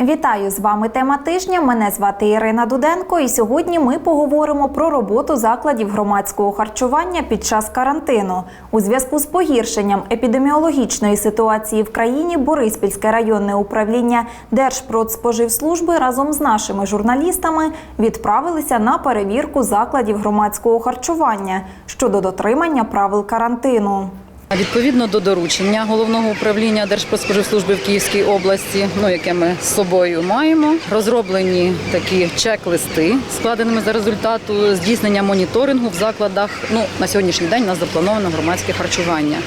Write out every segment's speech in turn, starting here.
Вітаю з вами тема тижня. Мене звати Ірина Дуденко, і сьогодні ми поговоримо про роботу закладів громадського харчування під час карантину. У зв'язку з погіршенням епідеміологічної ситуації в країні Бориспільське районне управління Держпродспоживслужби разом з нашими журналістами відправилися на перевірку закладів громадського харчування щодо дотримання правил карантину. Відповідно до доручення головного управління Держпродспоживслужби в Київській області, ну яке ми з собою маємо, розроблені такі чек-листи, складеними за результату здійснення моніторингу в закладах. Ну на сьогоднішній день у нас заплановано громадське харчування.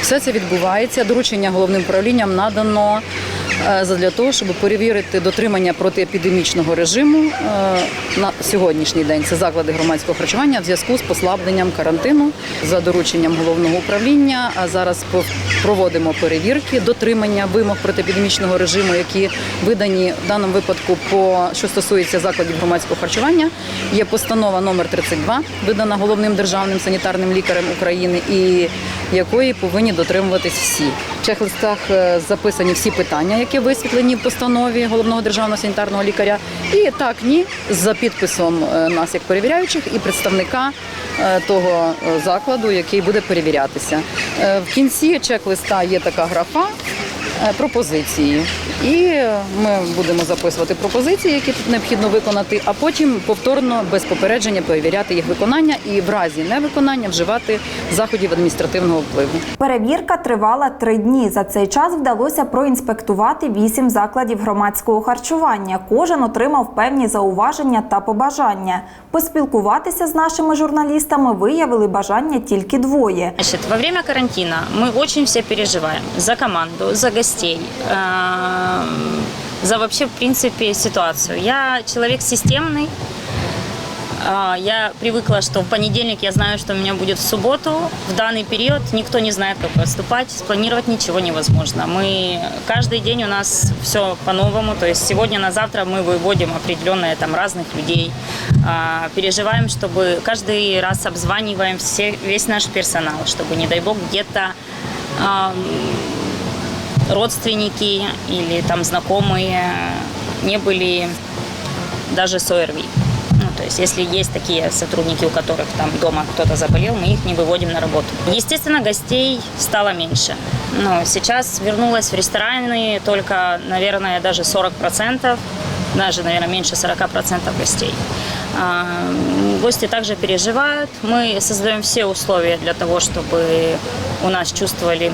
Все це відбувається. Доручення головним управлінням надано е, задля того, щоб перевірити дотримання протиепідемічного режиму е, на сьогоднішній день. Це заклади громадського харчування в зв'язку з послабленням карантину за дорученням головного управління. А зараз проводимо перевірки дотримання вимог протиепідемічного режиму, які видані в даному випадку по що стосується закладів громадського харчування. Є постанова номер 32, видана головним державним санітарним лікарем України, і якої повинні дотримуватись всі. В чек-листах е, записані всі питання, які висвітлені в постанові головного державного санітарного лікаря. І так, ні, за підписом е, нас як перевіряючих і представника е, того закладу, який буде перевірятися. В кінці чек-листа є така графа. Пропозиції, і ми будемо записувати пропозиції, які тут необхідно виконати, а потім повторно без попередження перевіряти їх виконання і в разі невиконання вживати заходів адміністративного впливу. Перевірка тривала три дні. За цей час вдалося проінспектувати вісім закладів громадського харчування. Кожен отримав певні зауваження та побажання. Поспілкуватися з нашими журналістами виявили бажання тільки двоє. Во время карантина мы очень все переживаем за команду, за гостей, за вообще, в принципе, ситуацию. Я человек системный. А, Я привыкла, что в понедельник я знаю, что у меня будет в субботу. В данный период никто не знает, как поступать. Спланировать ничего невозможно. Мы каждый день у нас все по-новому. То есть сегодня на завтра мы выводим определенные там разных людей. А, Переживаем, чтобы каждый раз обзваниваем все, весь наш персонал, чтобы, не дай бог, где-то родственники или там знакомые не были даже с ОРВИ. Ну, то есть, если есть такие сотрудники, у которых там дома кто-то заболел, мы их не выводим на работу. Естественно, гостей стало меньше. Но сейчас вернулась в рестораны только, наверное, даже 40%, даже, наверное, меньше 40% гостей. А, Гости также переживают. Мы создаем все условия для того, чтобы у нас чувствовали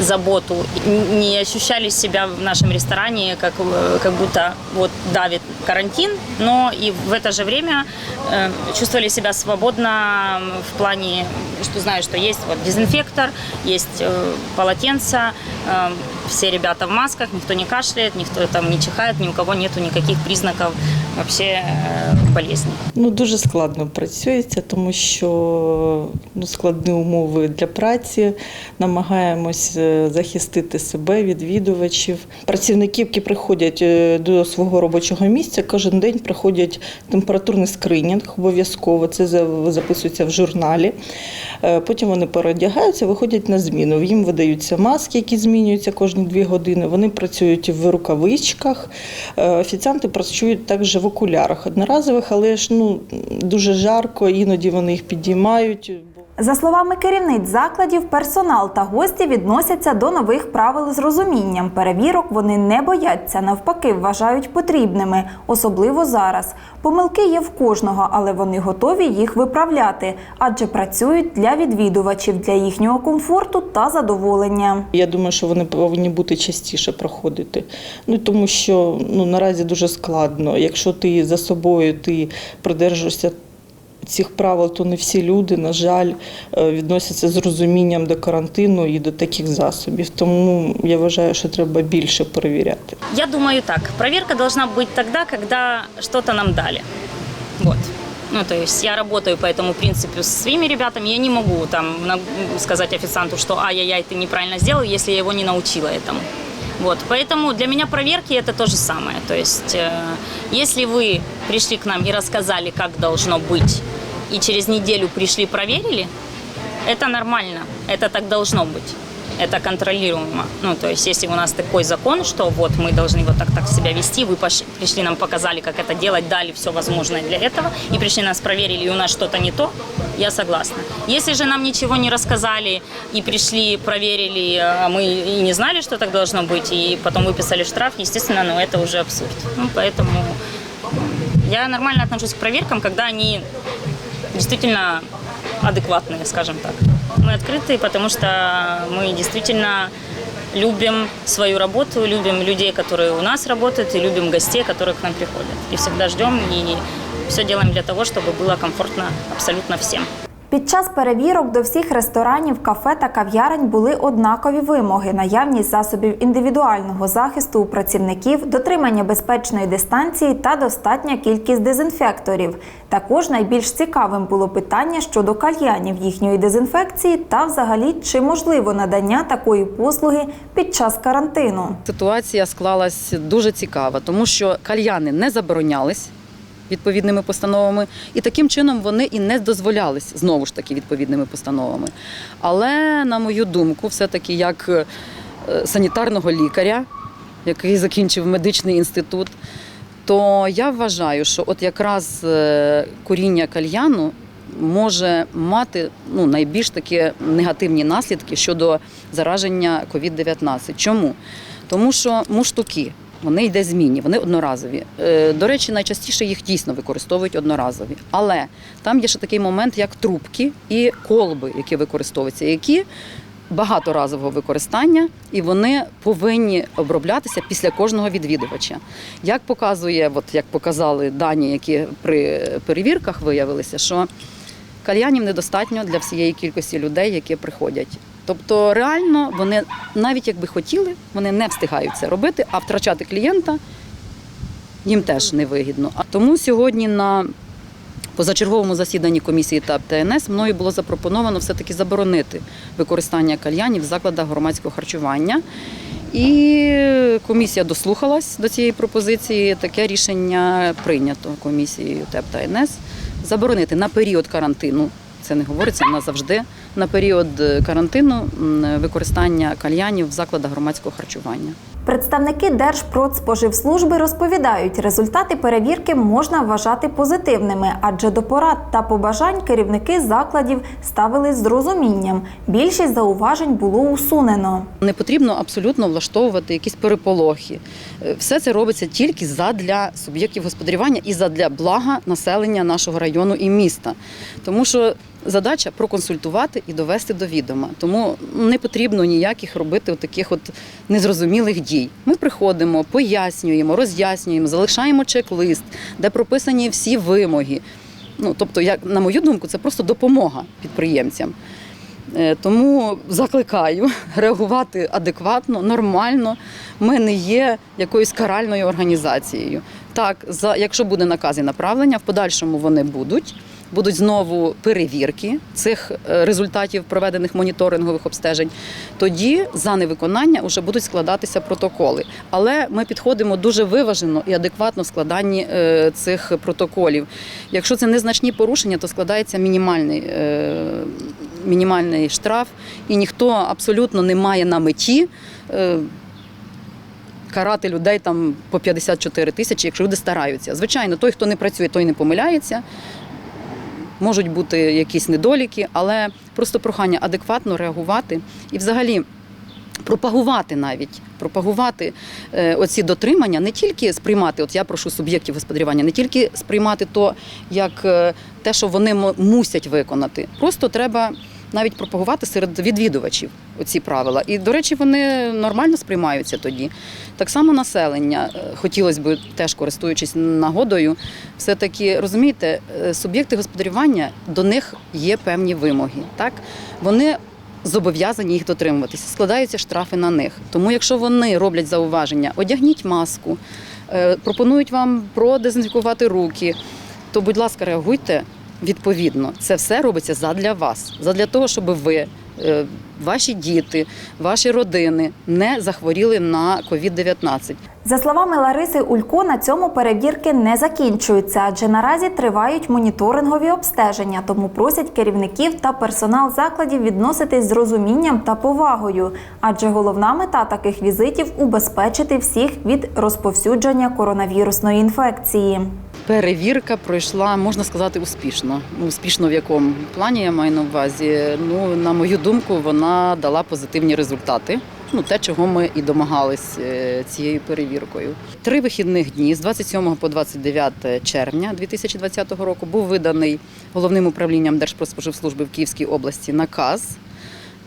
заботу, не ощущали себя в нашем ресторане, как, э, как будто вот давит карантин, но и в это же время э, чувствовали себя свободно в плане, что знаю, что есть вот дезинфектор, есть э, полотенца, э, все ребята в масках, никто не кашляет, никто там не чихает, ни у кого нету никаких признаков вообще э, болезни. Ну, дуже складно працюється, тому що ну, складні умови для праці. Намагаємось е, захистити себе, відвідувачів. Працівники, які приходять е, до свого робочого місця, кожен день проходять температурний скринінг обов'язково. Це записується в журналі. Е, Потім вони переодягаються, виходять на зміну. Їм видаються маски, які змінюються кожні дві години. Вони працюють в рукавичках. Е, Офіціанти працюють також в окулярах одноразових, але ж ну дуже жарко, іноді вони їх підіймають. За словами керівниць закладів, персонал та гості відносяться до нових правил з розумінням. Перевірок вони не бояться, навпаки, вважають потрібними, особливо зараз. Помилки є в кожного, але вони готові їх виправляти, адже працюють для відвідувачів, для їхнього комфорту та задоволення. Я думаю, що вони повинні бути частіше проходити. Ну тому що ну наразі дуже складно. Якщо ти за собою ти придержуєшся цих правил, то не всі люди, на жаль, е, відносяться з розумінням до карантину і до таких засобів. Тому я вважаю, що треба більше перевіряти. Я думаю так, проверка должна быть тогда, когда что-то нам дали. Вот. Ну, то есть я работаю по этому принципу с своими ребятами, я не могу там на- сказать официанту, что ай-яй-яй, ты неправильно сделал, если я его не научила этому. Вот, поэтому для меня проверки это то же самое. То есть, э, если вы пришли к нам и рассказали, как должно быть, и через неделю пришли проверили, это нормально, это так должно быть. это контролируемо. Ну, то есть, если у нас такой закон, что вот мы должны вот так так себя вести, вы пош- пришли, нам показали, как это делать, дали все возможное для этого, и пришли нас проверили, и у нас что-то не то, я согласна. Если же нам ничего не рассказали, и пришли, проверили, а мы и не знали, что так должно быть, и потом выписали штраф, естественно, ну, это уже абсурд. Ну, поэтому я нормально отношусь к проверкам, когда они действительно адекватные, скажем так. Мы открыты, потому что мы действительно любим свою работу, любим людей, которые у нас работают, и любим гостей, которые к нам приходят. И всегда ждем, и все делаем для того, чтобы было комфортно абсолютно всем. Під час перевірок до всіх ресторанів, кафе та кав'ярень були однакові вимоги: наявність засобів індивідуального захисту у працівників, дотримання безпечної дистанції та достатня кількість дезінфекторів. Також найбільш цікавим було питання щодо кальянів їхньої дезінфекції та, взагалі, чи можливо надання такої послуги під час карантину. Ситуація склалась дуже цікава, тому що кальяни не заборонялись відповідними постановами, і таким чином вони і не дозволялись знову ж таки відповідними постановами. Але, на мою думку, все-таки як е, санітарного лікаря, який закінчив медичний інститут, то я вважаю, що от якраз е, куріння кальяну може мати ну, найбільш такі негативні наслідки щодо зараження COVID-19. Чому? Тому що муштуки. Вони йде змінні, вони одноразові. Е, До речі, найчастіше їх дійсно використовують одноразові. Але там є ще такий момент, як трубки і колби, які використовуються, які багаторазового використання, і вони повинні оброблятися після кожного відвідувача. Як показує, от як показали дані, які при перевірках виявилися, що кальянів недостатньо для всієї кількості людей, які приходять. Тобто, реально вони навіть якби хотіли, вони не встигають це робити, а втрачати клієнта їм теж невигідно. А тому сьогодні на позачерговому засіданні комісії ТАП ТНС мною було запропоновано все-таки заборонити використання кальянів в закладах громадського харчування. І комісія дослухалась до цієї пропозиції. Таке рішення прийнято комісією ТЕП та НС заборонити на період карантину. Це не говориться назавжди. На період карантину використання кальянів в закладах громадського харчування. Представники Держпродспоживслужби розповідають, результати перевірки можна вважати позитивними, адже до порад та побажань керівники закладів ставились з розумінням. Більшість зауважень було усунено. Не потрібно абсолютно влаштовувати якісь переполохи. Е, Все це робиться тільки задля суб'єктів господарювання і задля блага населення нашого району і міста. Тому що задача проконсультувати і довести до відома. Тому не потрібно ніяких робити таких от незрозумілих дій. Ми приходимо, пояснюємо, роз'яснюємо, залишаємо чек-лист, де прописані всі вимоги. Ну, тобто, як на мою думку, це просто допомога підприємцям. Е, Тому закликаю реагувати адекватно, нормально. Ми не є якоюсь каральною організацією. Так, за якщо буде наказ і направлення, в подальшому вони будуть. Будуть знову перевірки цих е, результатів проведених моніторингових обстежень. Тоді за невиконання вже будуть складатися протоколи. Але ми підходимо дуже виважено і адекватно в складанні е, цих протоколів. Якщо це незначні порушення, то складається мінімальний е, мінімальний штраф, і ніхто абсолютно не має на меті. е, Карати людей там по 54 тисячі, якщо люди стараються. Звичайно, той, хто не працює, той не помиляється. Можуть бути якісь недоліки, але просто прохання адекватно реагувати і взагалі пропагувати навіть, пропагувати е, оці дотримання, не тільки сприймати, от я прошу суб'єктів господарювання, не тільки сприймати то як е, те, що вони мусять виконати. Просто треба навіть пропагувати серед відвідувачів оці правила. І, до речі, вони нормально сприймаються тоді. Так само населення. Е, Хотілося б теж користуючись нагодою, все-таки розумієте, е, суб'єкти господарювання до них є певні вимоги. Так? Вони зобов'язані їх дотримуватися, складаються штрафи на них. Тому, якщо вони роблять зауваження, одягніть маску, е, пропонують вам продезінфікувати руки, то, будь ласка, реагуйте відповідно. Це все робиться задля вас, задля того, щоб ви. е, ваші діти, ваші родини не захворіли на COVID-19. За словами Лариси Улько, на цьому перевірки не закінчуються, адже наразі тривають моніторингові обстеження, тому просять керівників та персонал закладів відноситись з розумінням та повагою. Адже головна мета таких візитів убезпечити всіх від розповсюдження коронавірусної інфекції. Перевірка пройшла, можна сказати, успішно. Успішно в якому плані я маю на увазі. Ну, на мою думку, вона дала позитивні результати. Ну, те, чого ми і домагались е, цією перевіркою. Три вихідних дні з 27 по 29 червня 2020 року був виданий головним управлінням Держпродспоживслужби в Київській області наказ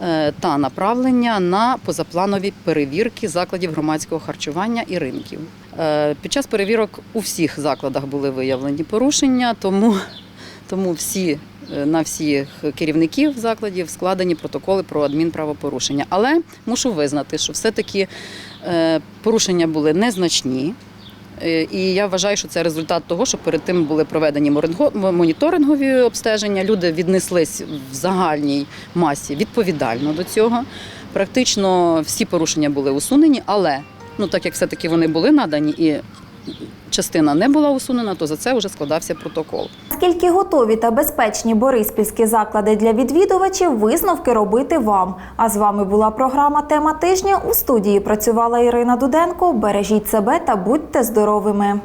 е, та направлення на позапланові перевірки закладів громадського харчування і ринків. Е, Під час перевірок у всіх закладах були виявлені порушення, тому, тому всі, е, на всіх керівників закладів складені протоколи про адмінправопорушення. Але мушу визнати, що все-таки е, порушення були незначні. І я вважаю, що це результат того, що перед тим були проведені моніторингові обстеження. Люди віднеслись в загальній масі відповідально до цього. Практично всі порушення були усунені, але ну так як все-таки вони були надані і частина не була усунена, то за це вже складався протокол. Скільки готові та безпечні бориспільські заклади для відвідувачів, висновки робити вам. А з вами була програма Тема тижня. У студії працювала Ірина Дуденко. Бережіть себе та будьте здоровими.